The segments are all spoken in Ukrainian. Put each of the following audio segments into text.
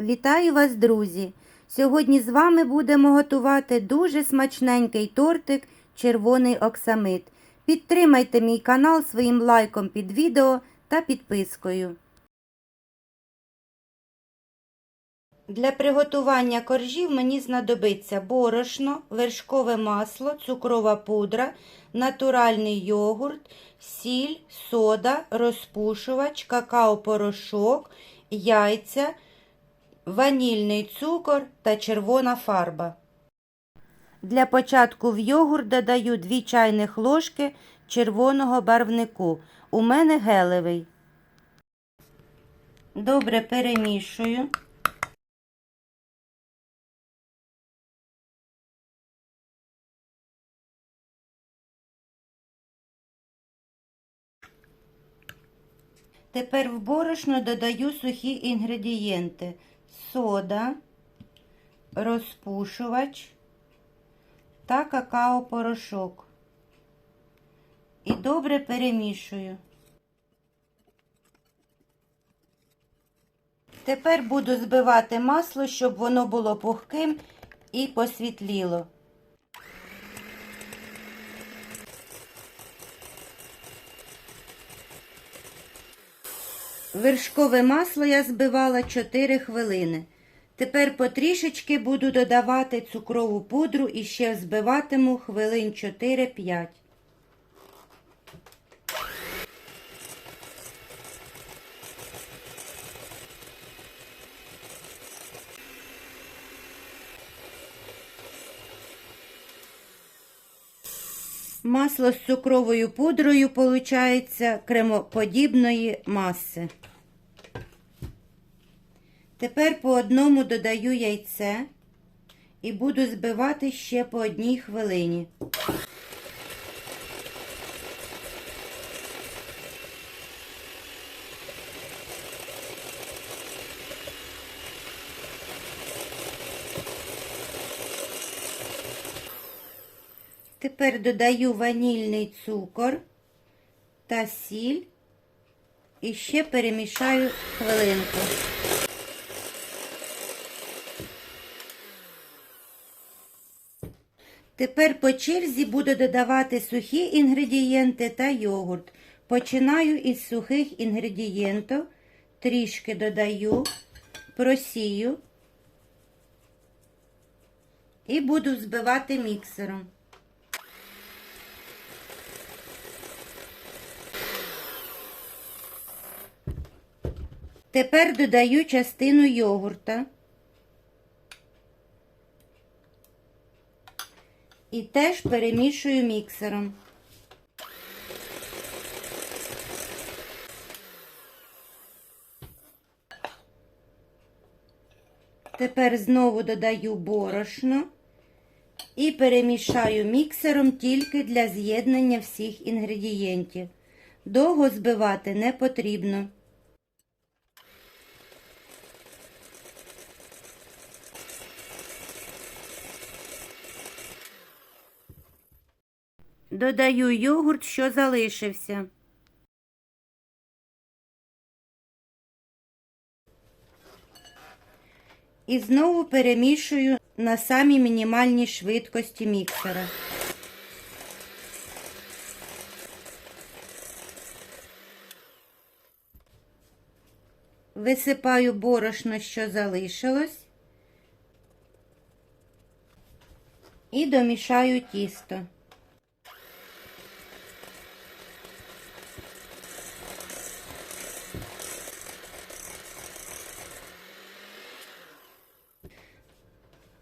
Вітаю вас, друзі! Сьогодні з вами будемо готувати дуже смачненький тортик червоний оксамит. Підтримайте мій канал своїм лайком під відео та підпискою. Для приготування коржів мені знадобиться борошно, вершкове масло, цукрова пудра, натуральний йогурт, сіль, сода, розпушувач, какао-порошок, яйця, ванільний цукор та червона фарба. Для початку в йогурт додаю 2 чайних ложки червоного барвнику. У мене гелевий. Добре перемішую. Тепер в борошно додаю сухі інгредієнти: сода, розпушувач та какао-порошок. І добре перемішую. Тепер буду збивати масло, щоб воно було пухким і посвітліло. Вершкове масло я збивала 4 хвилини. Тепер потрішечки буду додавати цукрову пудру і ще взбиватиму хвилин 4-5. Масло з цукровою пудрою получається кремоподібної маси. Тепер по одному додаю яйце і буду збивати ще по одній хвилині. Тепер додаю ванільний цукор та сіль і ще перемішаю хвилинку. Тепер по черзі буду додавати сухі інгредієнти та йогурт. Починаю із сухих інгредієнтів, трішки додаю, просію і буду збивати міксером. Тепер додаю частину йогурта. І теж перемішую міксером. Тепер знову додаю борошно і перемішаю міксером тільки для з'єднання всіх інгредієнтів. Довго збивати не потрібно. Додаю йогурт, що залишився. І знову перемішую на самій мінімальній швидкості міксера. Висипаю борошно, що залишилось, і домішаю тісто.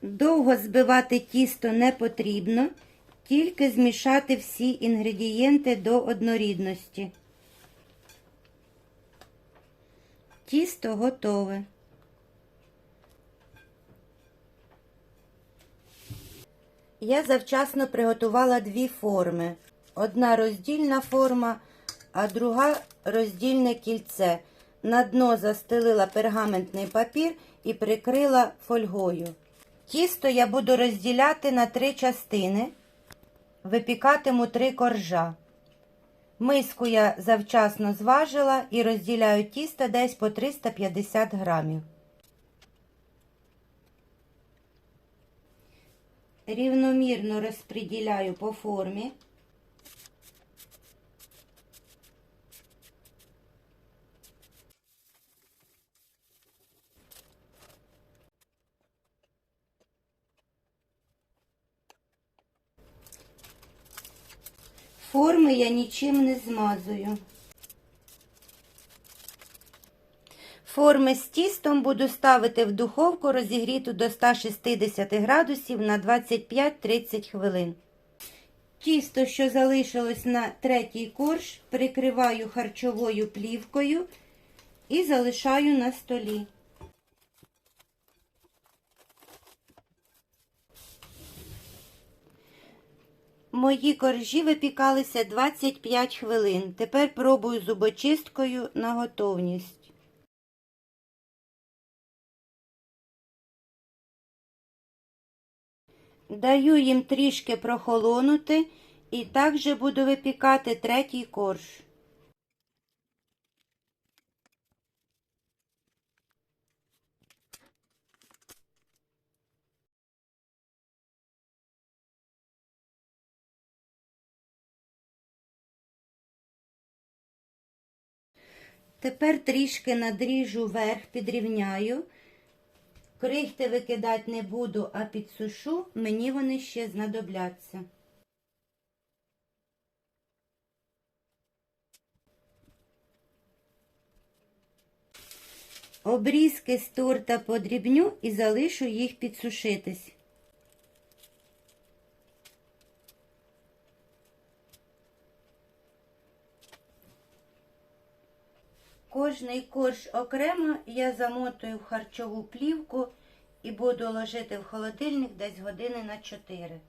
Довго збивати тісто не потрібно, тільки змішати всі інгредієнти до однорідності. Тісто готове. Я завчасно приготувала дві форми. Одна роздільна форма, а друга роздільне кільце. На дно застелила пергаментний папір і прикрила фольгою. Тісто я буду розділяти на три частини, випікатиму три коржа. Миску я завчасно зважила і розділяю тісто десь по 350 грамів. Рівномірно розподіляю по формі. Форми я нічим не змазую. Форми з тістом буду ставити в духовку розігріту до 160 градусів на 25-30 хвилин. Тісто, що залишилось на третій корж, прикриваю харчовою плівкою і залишаю на столі. Мої коржі випікалися 25 хвилин. Тепер пробую зубочисткою на готовність. Даю їм трішки прохолонути і також буду випікати третій корж. Тепер трішки надріжу верх, підрівняю. Крихти викидати не буду, а підсушу, мені вони ще знадобляться. Обрізки з торта подрібню і залишу їх підсушитись. Кожний корж окремо я замотую в харчову плівку і буду ложити в холодильник десь години на 4.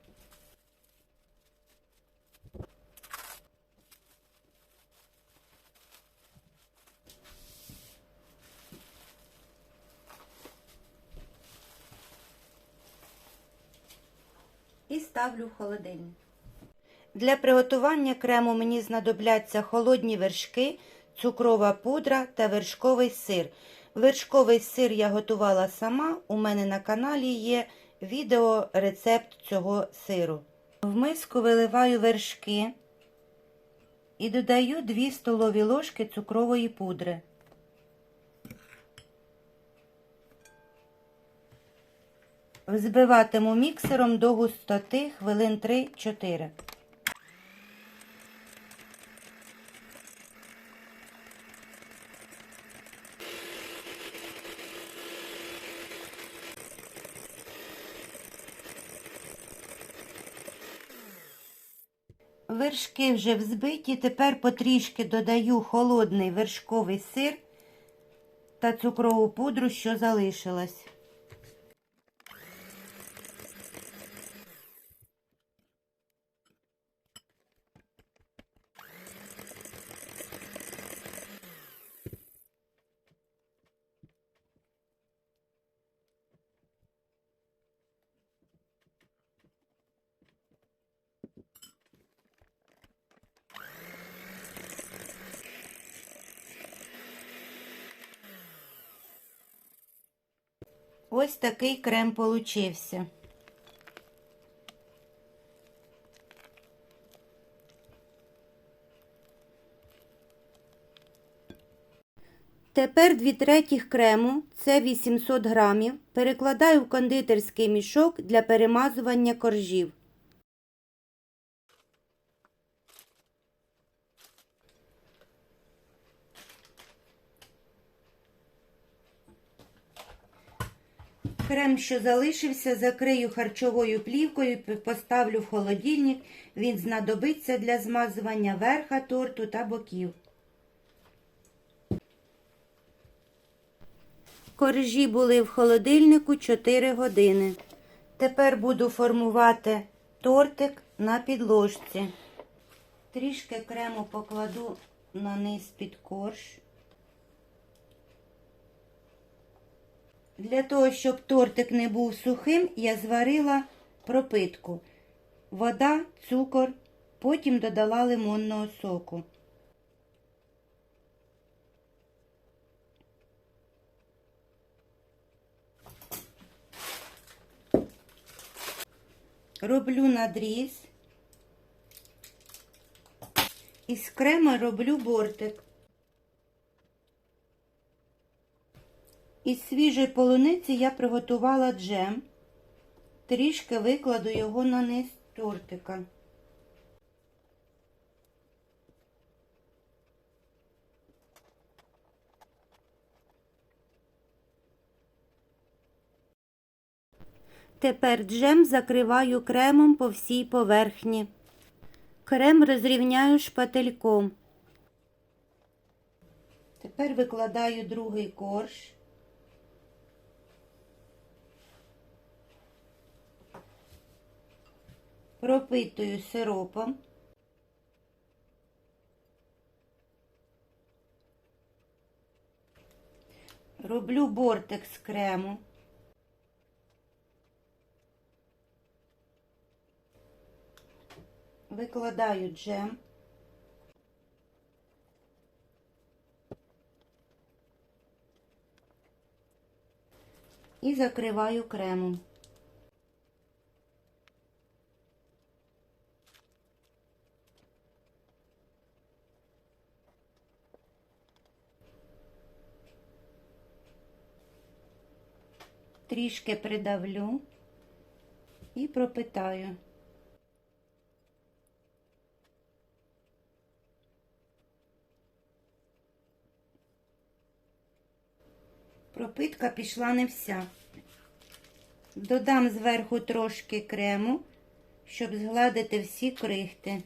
І ставлю в холодильник. Для приготування крему мені знадобляться холодні вершки, цукрова пудра та вершковий сир. Вершковий сир я готувала сама. У мене на каналі є відео рецепт цього сиру. В миску виливаю вершки і додаю 2 столові ложки цукрової пудри. Взбиватиму міксером до густоти хвилин 3-4. Вершки вже взбиті, тепер потрішки додаю холодний вершковий сир та цукрову пудру, що залишилась. Ось такий крем получився. Тепер 2 третіх крему, це 800 грамів, перекладаю в кондитерський мішок для перемазування коржів. Крем, що залишився, закрию харчовою плівкою, поставлю в холодильник. Він знадобиться для змазування верха торту та боків. Коржі були в холодильнику 4 години. Тепер буду формувати тортик на підложці. Трішки крему покладу на низ під корж. Для того, щоб тортик не був сухим, я зварила пропитку. Вода, цукор, потім додала лимонного соку. роблю надріз. Із крема роблю бортик. Із свіжої полуниці я приготувала джем. Трішки викладу його на низ тортика. Тепер джем закриваю кремом по всій поверхні. Крем розрівняю шпательком. Тепер викладаю другий корж. Пропитую сиропом. Роблю бортик з крему. Викладаю джем. І закриваю кремом. Трішки придавлю і пропитаю. Пропитка пішла не вся. Додам зверху трошки крему, щоб згладити всі крихти.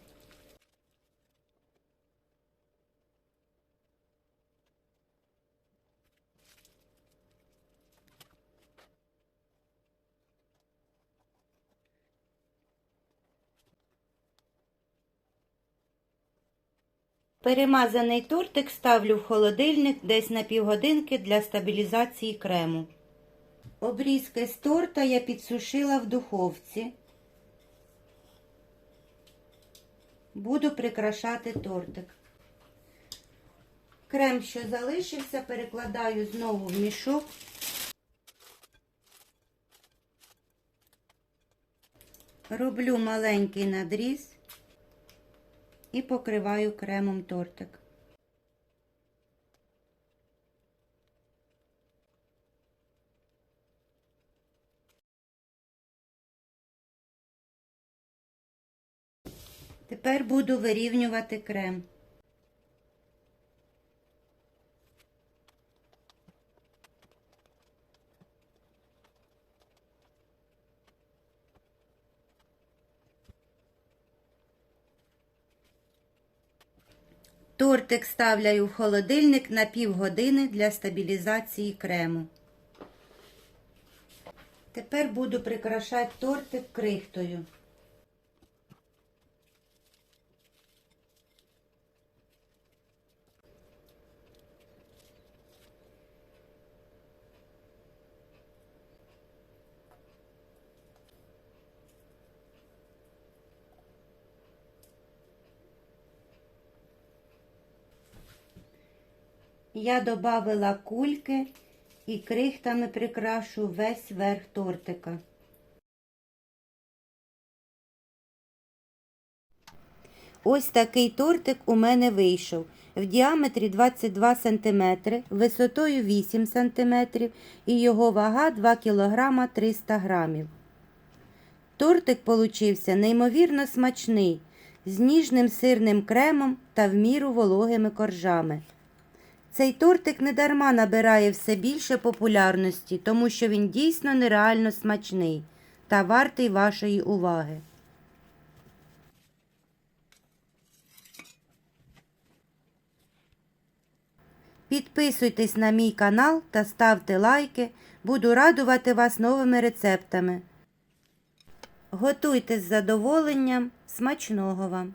Перемазаний тортик ставлю в холодильник десь на півгодинки для стабілізації крему. Обрізки з торта я підсушила в духовці. Буду прикрашати тортик. Крем, що залишився, перекладаю знову в мішок. Роблю маленький надріз і покриваю кремом тортик. Тепер буду вирівнювати крем. Тортик ставляю в холодильник на півгодини для стабілізації крему. Тепер буду прикрашати тортик крихтою. Я добавила кульки і крихтами прикрашу весь верх тортика. Ось такий тортик у мене вийшов. В діаметрі 22 см, висотою 8 см і його вага 2 кг 300 г. Тортик получився неймовірно смачний, з ніжним сирним кремом та в міру вологими коржами. Цей тортик недарма набирає все більше популярності, тому що він дійсно нереально смачний та вартий вашої уваги. Підписуйтесь на мій канал та ставте лайки. Буду радувати вас новими рецептами. Готуйте з задоволенням. Смачного вам!